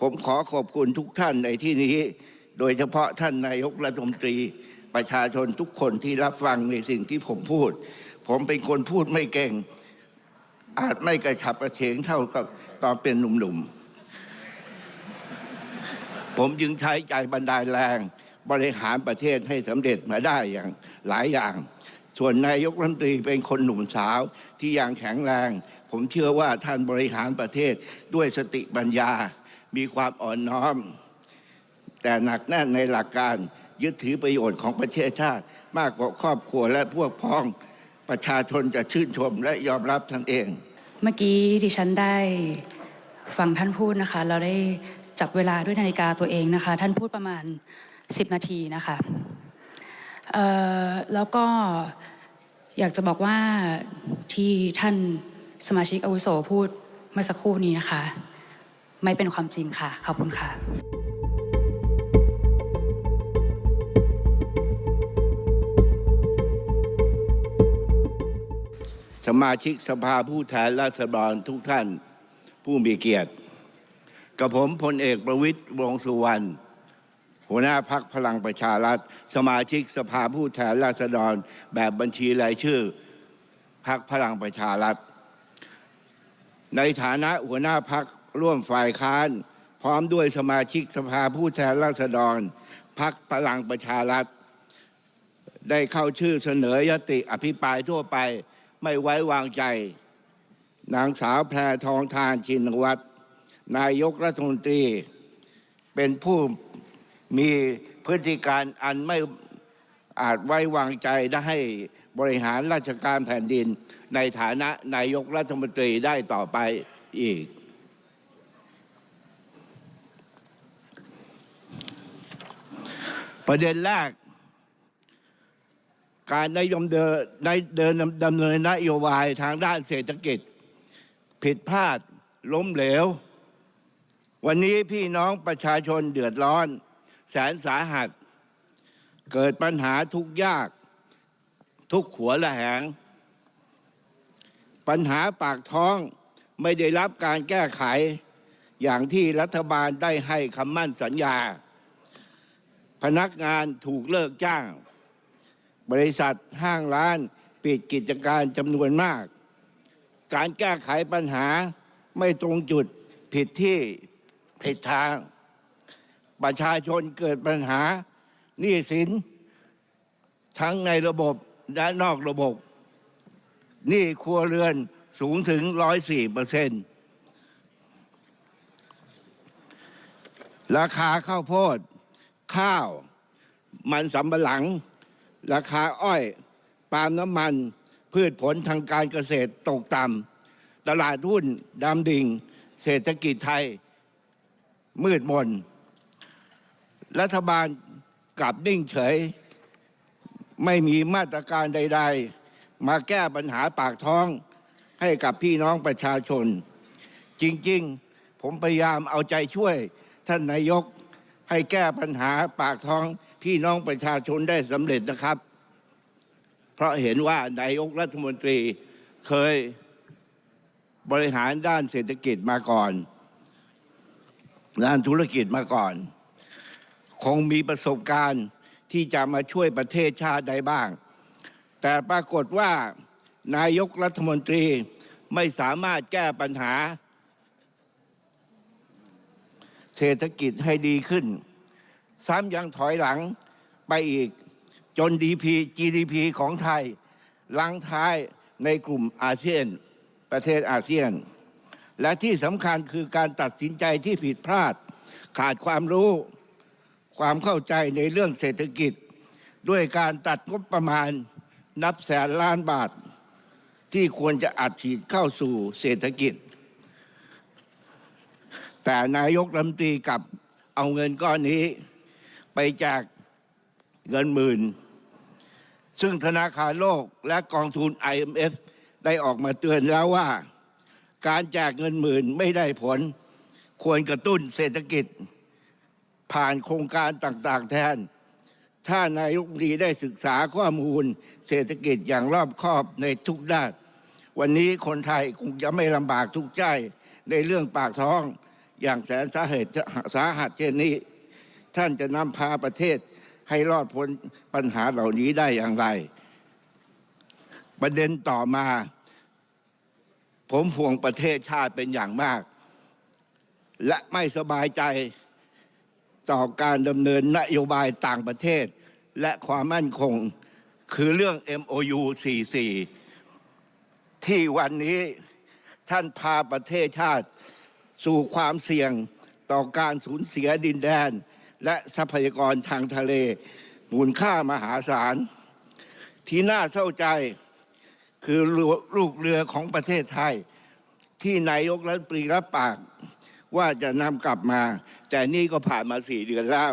ผมขอขอบคุณทุกท่านในที่นี้ โดยเฉพาะท่านนายกรัฐมนตรี ประชาชนทุกคนที่รับฟังในสิ่งที่ผมพูด ผมเป็นคนพูดไม่เก่ง อาจไม่กระฉับกระเฉงเท่ากับตอนเป็นหนุ่มๆ ผมจึงใช้ใจบันดาลแรง บริหารประเทศให้สำเร็จมาได้อย่างหลายอย่างส่วนนายกรัฐมนตรีเป็นคนหนุ่มสาวที่ยังแข็งแรง ผมเชื่อว่าท่านบริหารประเทศด้วยสติปัญญา มีความอ่อนน้อม แต่หนักแน่นในหลักการยึดถือประโยชน์ของประเทศชาติ มากกว่าครอบครัวและพวกพ้องประชาชนจะชื่นชมและยอมรับท่านเอง เมื่อกี้ดิฉันได้ฟังท่านพูดนะคะ เราได้จับเวลาด้วยนาฬิกาตัวเองนะคะ ท่านพูดประมาณ 10 นาทีนะคะแล้วก็อยากจะบอกว่าที่ท่านสมาชิกอาวุโสพูดเมื่อสักครู่นี้นะคะ ไม่เป็นความจริงค่ะ ขอบคุณค่ะ สมาชิกสภาผู้แทนราษฎรทุกท่านผู้มีเกียรติ กับผมพลเอกประวิตรวงษ์สุวรรณหัวหน้าพักพลังประชารัฐ สมาชิกสภาผู้แทนราษฎร แบบบัญชีรายชื่อพักพลังประชารัฐ ในฐานะหัวหน้าพัก ร่วมฝ่ายค้าน พร้อมด้วยสมาชิกสภาผู้แทนราษฎรพักพลังประชารัฐ ได้เข้าชื่อเสนอยติอภิปรายทั่วไปไม่ไว้วางใจ นางสาวแพรทองทานชินวัตรนายกรัฐมนตรี เป็นผู้มีพฤติการอันไม่อาจไว้วางใจได้ให้บริหารราชการแผ่นดิน ในฐานะนายกรัฐมนตรีได้ต่อไปอีก ประเด็นแรก การนายมเดินในเดินดำเนินนโยบายทางด้านเศรษฐกิจ ผิดพลาดล้มเหลว วันนี้พี่น้องประชาชนเดือดร้อน แสนสาหัส เกิดปัญหาทุกยาก ทุกขัวละแหง ปัญหาปากท้องไม่ได้รับการแก้ไข อย่างที่รัฐบาลได้ให้คำมั่นสัญญา พนักงานถูกเลิกจ้าง บริษัทห้างร้านปิดกิจการจำนวนมาก การแก้ไขปัญหาไม่ตรงจุดผิดที่ผิดทาง ประชาชนเกิดปัญหาหนี้สิน ทั้งในระบบและนอกระบบหนี้ครัวเรือนสูงถึง104เปอร์เซ็นต์ราคาข้าวโพด ข้าว มันสำปะหลัง ราคาอ้อย ปาล์มน้ำมัน พืชผลทางการเกษตรตกต่ำตลาดหุ้นดำดิ่ง เศรษฐกิจไทย มืดมน รัฐบาลกลับนิ่งเฉย ไม่มีมาตรการใด ๆ มาแก้ปัญหาปากท้องให้กับพี่น้องประชาชน จริง ๆ ผมพยายามเอาใจช่วยท่านนายก ให้แก้ปัญหาปากท้องพี่น้องประชาชนได้สำเร็จนะครับ เพราะเห็นว่านายกรัฐมนตรีเคยบริหารด้านเศรษฐกิจมาก่อน ด้านธุรกิจมาก่อน คงมีประสบการณ์ที่จะมาช่วยประเทศชาติได้บ้าง แต่ปรากฏว่านายกรัฐมนตรีไม่สามารถแก้ปัญหา เศรษฐกิจให้ดีขึ้น ซ้ำยังถอยหลังไปอีกจน DP GDP ของไทยลังท้ายในกลุ่มอาเซียน ประเทศอาเซียน และที่สำคัญคือการตัดสินใจที่ผิดพลาด ขาดความรู้ความเข้าใจในเรื่องเศรษฐกิจ ด้วยการตัดงบประมาณนับแสนล้านบาท ที่ควรจะอัดฉีดเข้าสู่เศรษฐกิจ แต่นายกรัฐมนตรีกับเอาเงินก้อนนี้ ไปแจกเงินหมื่น ซึ่งธนาคารโลกและกองทุน IMF ได้ออกมาเตือนแล้วว่า การแจกเงินหมื่นไม่ได้ผล ควรกระตุ้นเศรษฐกิจ ผ่านโครงการต่างๆแทน ถ้านายกมีได้ศึกษาข้อมูลเศรษฐกิจอย่างรอบคอบในทุกด้าน วันนี้คนไทยคงจะไม่ลำบากทุกข์ใจในเรื่องปากท้อง อย่างแสนสาเหตุสาหัสเช่นนี้ ท่านจะนำพาประเทศให้รอดพ้นปัญหาเหล่านี้ได้อย่างไร ประเด็นต่อมา ผมห่วงประเทศชาติเป็นอย่างมาก และไม่สบายใจต่อการดำเนินนโยบายต่างประเทศ และความมั่นคงคือเรื่อง MOU 44 ที่วันนี้ท่านพาประเทศชาติ สู่ความเสี่ยงต่อการสูญเสียดินแดน และทรัพยากรทางทะเล มูลค่ามหาศาล ที่น่าเศร้าใจคือลูกเรือของประเทศไทย ที่นายกรัฐมนตรีรับปาก ว่าจะนำกลับมา แต่นี่ก็ผ่านมาสี่เดือนแล้ว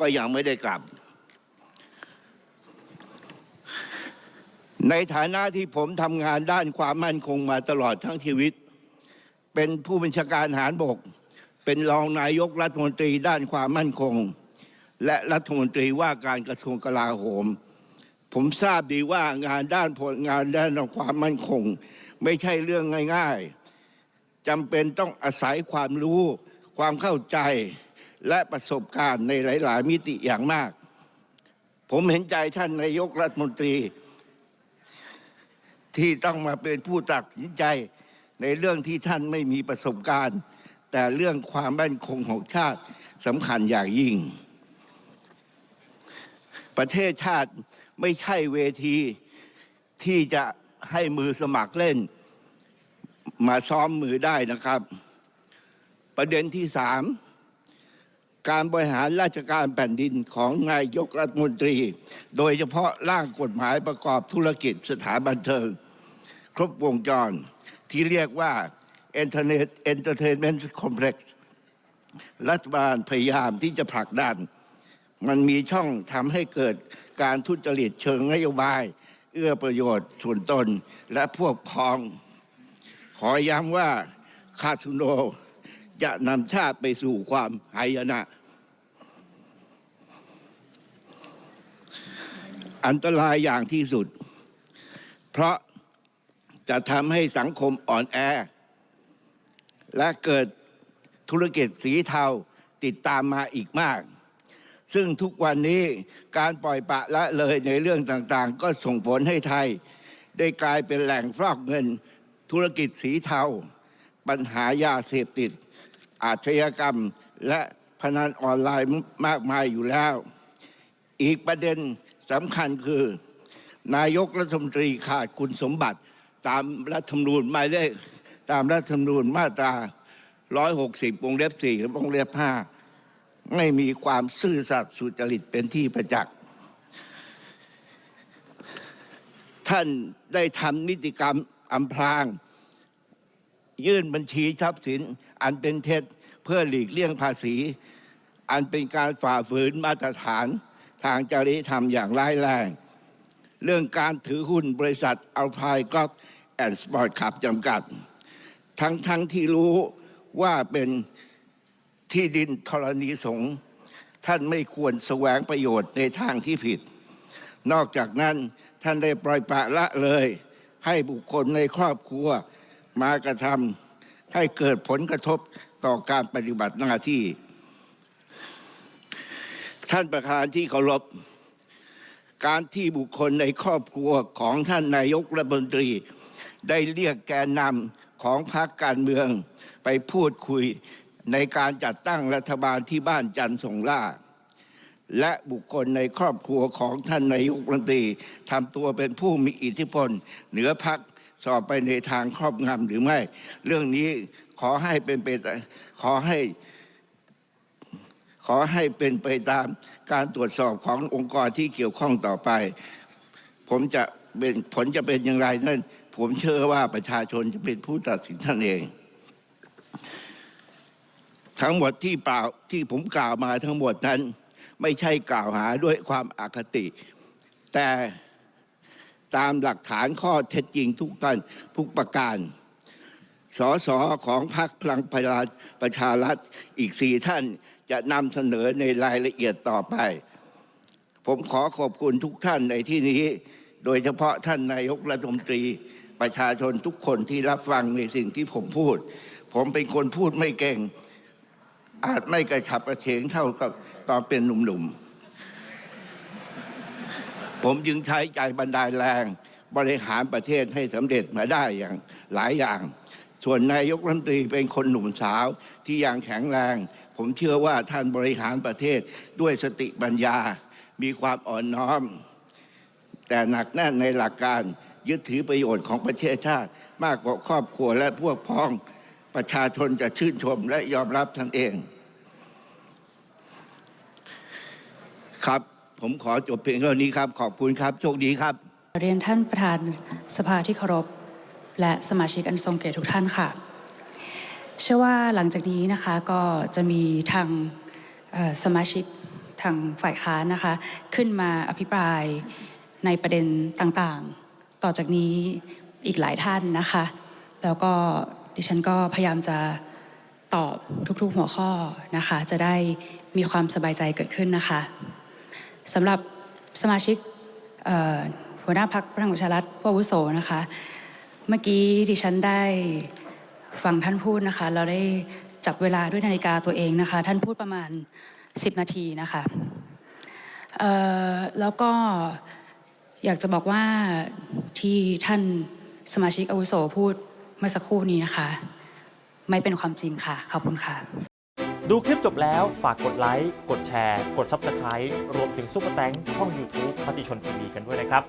ก็ยังไม่ได้กลับ ในฐานะที่ผมทำงานด้านความมั่นคงมาตลอดทั้งชีวิต เป็นผู้บัญชาการทหารบก เป็นรองนายกรัฐมนตรีด้านความมั่นคง และรัฐมนตรีว่าการกระทรวงกลาโหม ผมทราบดีว่างานด้านผลงานด้านความมั่นคง ไม่ใช่เรื่องง่าย ๆจำเป็นต้องอาศัยความรู้ ความเข้าใจและประสบการณ์ในหลาย ๆ มิติอย่างมาก ผมเห็นใจท่านนายกรัฐมนตรี ที่ต้องมาเป็นผู้ตัดสินใจ ในเรื่องที่ท่านไม่มีประสบการณ์ แต่เรื่องความมั่นคงของชาติสำคัญอย่างยิ่ง ประเทศชาติไม่ใช่เวทีที่จะให้มือสมัครเล่น มาซ้อมมือได้นะครับ ประเด็นที่สามการบริหารราชการแผ่นดินของนายกรัฐมนตรี โดยเฉพาะร่างกฎหมายประกอบธุรกิจสถานบันเทิง ครบวงจร ที่เรียกว่า Internet Entertainment Complex รัฐบาลพยายามที่จะผลักดัน มันมีช่องทำให้เกิดการทุจริตเชิงนโยบาย เอื้อประโยชน์ส่วนตนและพวกพ้อง ขอย้ำว่าคาสิโนจะนำชาติไปสู่ความหายนะ อันตรายอย่างที่สุด เพราะ จะทำให้สังคมอ่อนแอ และเกิดธุรกิจสีเทาติดตามมาอีกมาก ซึ่งทุกวันนี้การปล่อยปะละเลยในเรื่องต่างๆ ก็ส่งผลให้ไทย ได้กลายเป็นแหล่งฟอกเงินธุรกิจสีเทา ปัญหายาเสพติด อาชญากรรมและพนันออนไลน์มากมายอยู่แล้ว อีกประเด็นสำคัญคือ นายกรัฐมนตรีขาดคุณสมบัติ ตามรัฐธรรมนูญหมายเลขตามรัฐธรรมนูญมาตรา 160วงเล็บ4และวงเล็บ5ไม่มีความซื่อสัตย์สุจริตเป็นที่ประจักษ์ท่านได้ทำนิติกรรมอำพราง ยื่นบัญชีทรัพย์สินอันเป็นเท็จเพื่อหลีกเลี่ยงภาษี อันเป็นการฝ่าฝืนมาตรฐานทางจริยธรรมอย่างร้ายแรง เรื่องการถือหุ้นบริษัทอัลพายกอลแอนด์สปอร์ตขับจำกัด ทั้งทั้งที่รู้ว่าเป็นที่ดินธรณีสงฆ์ท่านไม่ควรแสวงประโยชน์ในทางที่ผิด นอกจากนั้นท่านได้ปล่อยปละละเลย ให้บุคคลในครอบครัวมากระทำให้เกิดผลกระทบต่อการปฏิบัติหน้าที่ ท่านประธานที่เคารพ การที่บุคคลในครอบครัวของท่านนายกรัฐมนตรี ได้เรียกแกนนำของพรรคการเมือง ไปพูดคุยในการจัดตั้งรัฐบาลที่บ้านจันทร์สงล่าและบุคคลในครอบครัวของท่านนายกรัฐมนตรีทำตัวเป็นผู้มีอิทธิพล เหนือพักสอบไปในทางครอบงำหรือไม่ เรื่องนี้ขอให้เป็นไปขอให้ ขอให้เป็นไปตามการตรวจสอบขององค์กรที่เกี่ยวข้องต่อไป ผมจะเป็นผลจะเป็นอย่างไรนั่นผมเชื่อว่าประชาชนจะเป็นผู้ตัดสินท่านเอง ทั้งหมดที่เปล่าที่ผมกล่าวมาทั้งหมดนั้น ไม่ใช่กล่าวหาด้วยความอาคติ แต่ตามหลักฐานข้อเท็จจริงทุกท่านทุกประการสสของพรรคพลังประชารัฐอีกสี่ท่าน จะนำเสนอในรายละเอียดต่อไป ผมขอขอบคุณทุกท่านในที่นี้ โดยเฉพาะท่านนายกรัฐมนตรี ประชาชนทุกคนที่รับฟังในสิ่งที่ผมพูด ผมเป็นคนพูดไม่เก่ง อาจไม่กระฉับกระเฉงเท่ากับตอนเป็นหนุ่มๆ ผมจึงใช้ใจบันดาลแรงบริหารประเทศให้สำเร็จมาได้อย่างหลายอย่าง ส่วนนายกรัฐมนตรีเป็นคนหนุ่มสาวที่ยังแข็งแรง ผมเชื่อว่าท่านบริหารประเทศด้วยสติปัญญา มีความอ่อนน้อม แต่หนักแน่นในหลักการยึดถือประโยชน์ของประเทศชาติ มากกว่าครอบครัวและพวกพ้องประชาชนจะชื่นชมและยอมรับท่านเอง ครับผมขอจบเพียงเท่านี้ครับ ขอบคุณครับ โชคดีครับ เรียนท่านประธานสภาที่เคารพ และสมาชิกอันทรงเกียรติทุกท่านค่ะ เชื่อว่าหลังจากนี้นะคะก็จะมีทางสมาชิกทางฝ่ายค้านนะคะ ขึ้นมาอภิปรายในประเด็นต่างๆ ต่อจากนี้อีกหลายท่านนะคะ แล้วก็ดิฉันก็พยายามจะตอบทุกๆหัวข้อนะคะ จะได้มีความสบายใจเกิดขึ้นนะคะสำหรับสมาชิกหัวหน้าพักพลังประชารัฐผู้อาวุโสนะคะ เมื่อกี้ดิฉันได้ ฟังท่านพูดนะคะ เราได้จับเวลาด้วยนาฬิกาตัวเองนะคะ ท่านพูดประมาณ 10 นาทีนะคะแล้วก็อยากจะบอกว่าที่ท่านสมาชิกอาวุโสพูดเมื่อสักครู่นี้นะคะ ไม่เป็นความจริงค่ะ ขอบคุณค่ะ ดูคลิปจบแล้วฝากกดไลค์กดแชร์ กด Subscribe รวมถึงซุปเปอร์แตงช่อง YouTube มติชนทีวีกันด้วยนะครับ